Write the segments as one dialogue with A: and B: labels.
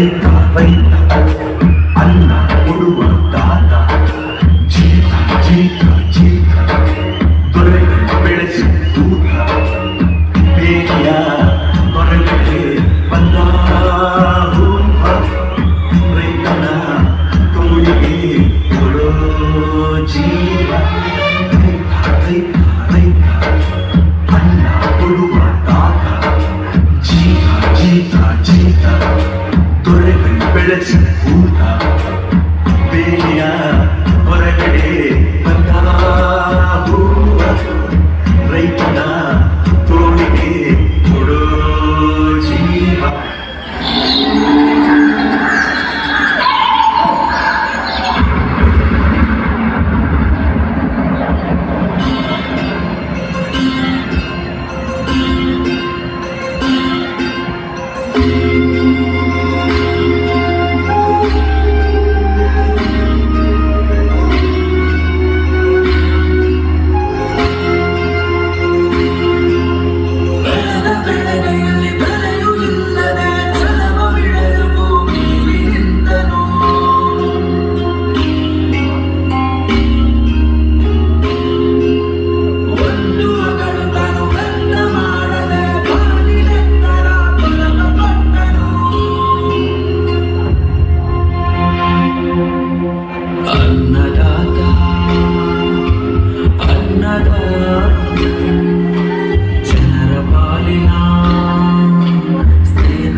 A: ರೈತ ರೈತ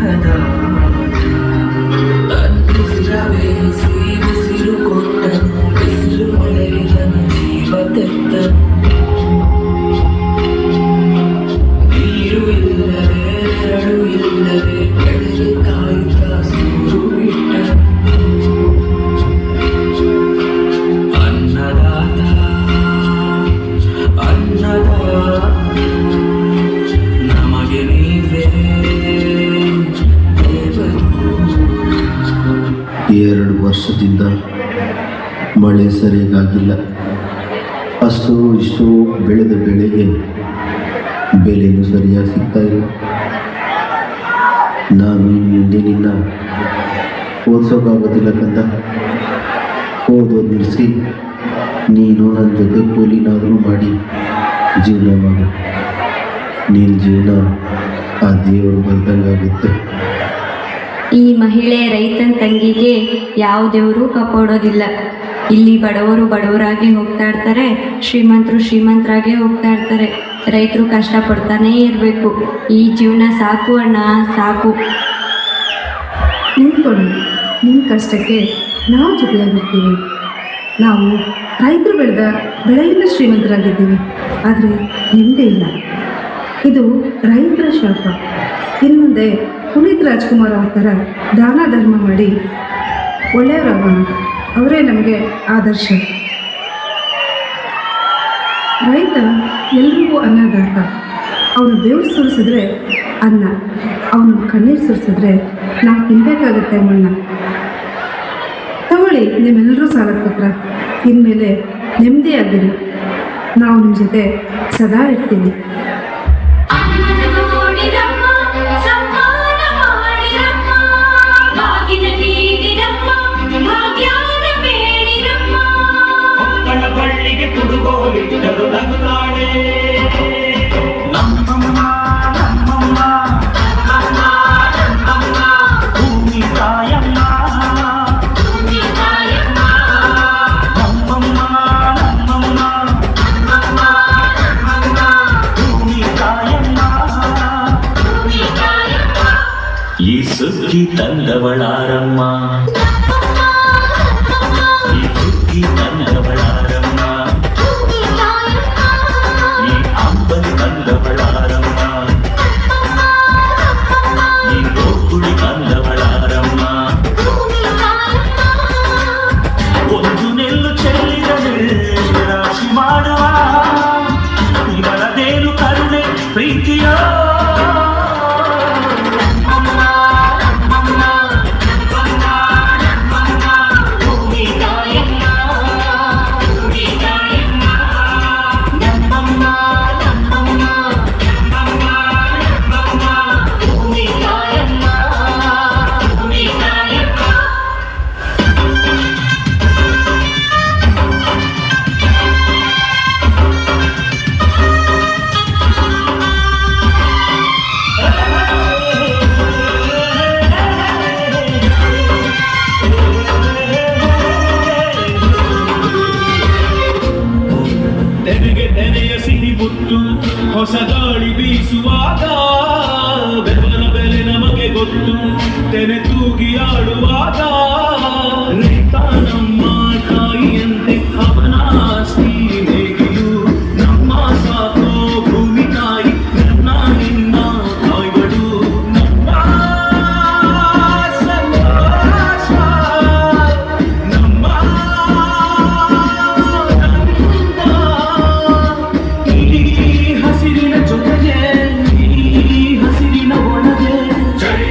B: her now. ಸರಿಯಾಗಿಲ್ಲ. ಅಷ್ಟು ಇಷ್ಟು ಬೆಳೆದ ಬೆಳೆಗೆ ಬೆಲೆಯೂ ಸರಿಯಾಗಿ ಸಿಗ್ತಾ ಇಲ್ಲ. ನಾನು ಮುಂದೆ ನಿನ್ನ ಓದಿಸೋಕ್ಕಾಗೋದಿಲ್ಲ ಕಂದ. ಓದೋದು ನಿಲ್ಲಿಸಿ ನೀನು ನನ್ನ ಜೊತೆ ಕೂಲಿನಾದರೂ ಮಾಡಿ ಜೀವನ ಮಾಡು. ನಿನ್ನ ಜೀವನ ಆ ದೇವರು ಬಂದಂಗಾಗುತ್ತೆ
C: ಈ ಮಹಿಳೆ ರೈತನ ತಂಗಿಗೆ ಯಾವ ದೇವರು ಕಾಪಾಡೋದಿಲ್ಲ ಇಲ್ಲಿ ಬಡವರು ಬಡವರಾಗಿ ಹೋಗ್ತಾ ಇರ್ತಾರೆ, ಶ್ರೀಮಂತರು ಶ್ರೀಮಂತರಾಗೇ ಹೋಗ್ತಾ ಇರ್ತಾರೆ. ರೈತರು ಕಷ್ಟಪಡ್ತಾನೇ ಇರಬೇಕು. ಈ ಜೀವನ ಸಾಕು ಅಣ್ಣ, ಸಾಕು.
D: ನಿಂತ್ಕೊಳ್ಳಿ. ನಿಮ್ಮ ಕಷ್ಟಕ್ಕೆ ನಾವು ಜೊತೆಯಾಗಿರ್ತೀವಿ. ನಾವು ರೈತರು ಬೆಳೆದ ಬೆಳೆಯಿಂದ ಶ್ರೀಮಂತರಾಗಿದ್ದೀವಿ. ಆದರೆ ನಿಮ್ಮದೇ ಇಲ್ಲ. ಇದು ರೈತರ ಶಾಪ. ಇನ್ನು ಮುಂದೆ ಪುನೀತ್ ರಾಜ್ಕುಮಾರ್ ಅವ್ರ ಥರ ದಾನ ಧರ್ಮ ಮಾಡಿ ಒಳ್ಳೆಯವರಾಗೋಣ. ಅವರೇ ನಮಗೆ ಆದರ್ಶ. ರೈತ ಎಲ್ರಿಗೂ ಅನ್ನದಾತ. ಅವನು ಬೇವು ಸುರಿಸಿದ್ರೆ ಅನ್ನ, ಅವನು ಕಣ್ಣೀರು ಸುರಿಸಿದ್ರೆ ನಾವು ತಿನ್ನಬೇಕಾಗತ್ತೆ ಮಣ್ಣ. ತಗೊಳ್ಳಿ ನಿಮ್ಮೆಲ್ಲರೂ ಸಾಲ ಪತ್ರ. ಇನ್ಮೇಲೆ ನೆಮ್ಮದಿಯಾಗಿರಿ ನಾವು ನಿಮ್ಮ ಜೊತೆ ಸದಾ ಇರ್ತೀವಿ.
E: ಸುಗ್ಗಿ ತಂದವಳಾರಮ್ಮ ಈ ಸುಗ್ಗಿ ತಂದವಳಾರಮ್ಮ
F: ಭೂಮಿ ತಾಯಮ್ಮ
E: ಈ ಅಂಬಲಿ ತಂದವಳಾರಮ್ಮ ಈ ಗೋಕುಳಿ ತಂದವಳಾರಮ್ಮ
F: ಭೂಮಿ ತಾಯಮ್ಮ
E: ಒಂದು ನೆಲ್ಲು ಚೆಲ್ಲಿದರೆ ರಾಶಿ ಮಾಡುವ ಇವಳದೇನು ಕರುಣೆ ಪ್ರೀತಿಯೋ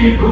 B: people.